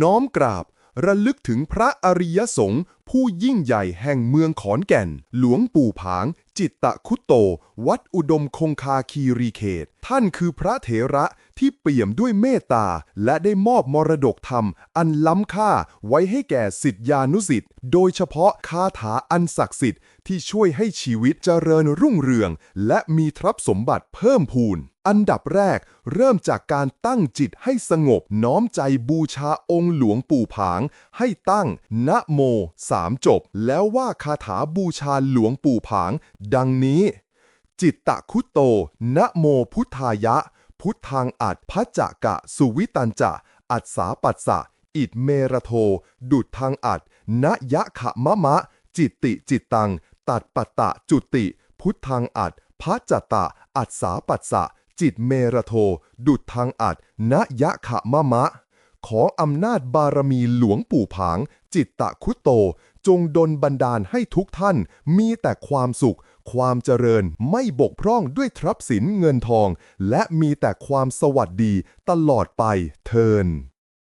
น้อมกราบ ระลึกถึงพระอริยสงฆ์ผู้ยิ่งใหญ่แห่งเมืองขอนแก่น หลวงปู่ผาง จิตตะคุตโต วัดอุดมคงคาคีรีเขต ท่านคือพระเถระที่เปี่ยมด้วยเมตตา และได้มอบมรดกธรรม อันล้ำค่าไว้ให้แก่สิทธิานุสิทธิ์โดยเฉพาะคาถาอันศักดิ์สิทธิ์ที่ช่วยให้ชีวิตเจริญรุ่งเรือง และมีทรัพย์สมบัติเพิ่มพูน อันดับแรกเริ่มจากการตั้งจิตให้สงบน้อมใจบูชาองค์หลวงปู่ผาง ให้ตั้งนะโมสามจบ แล้วว่าคาถาบูชาหลวงปู่ผาง ดังนี้ จิตตะคุตโตนะโมพุทธายะ พุทธังอัดพัจจกะ สุวิตันจะ อัดสาปัสสะ อิดเมระโท ดุดทางอัดนะยะขะมะมะ จิตติจิตตัง ตัดปัตตะจุติ พุทธังอัดพัจจตะ อัดสาปัสสะ จิตเมระโท ดุดทางอัดนะยะขะมะมะ ขออำนาจบารมีหลวงปู่ผาง จิตตะคุตโต จงดลบันดาลให้ทุกท่านมีแต่ความสุข ความเจริญไม่บกพร่องด้วยทรัพย์สินเงินทอง และมีแต่ความสวัสดีตลอดไปเทิน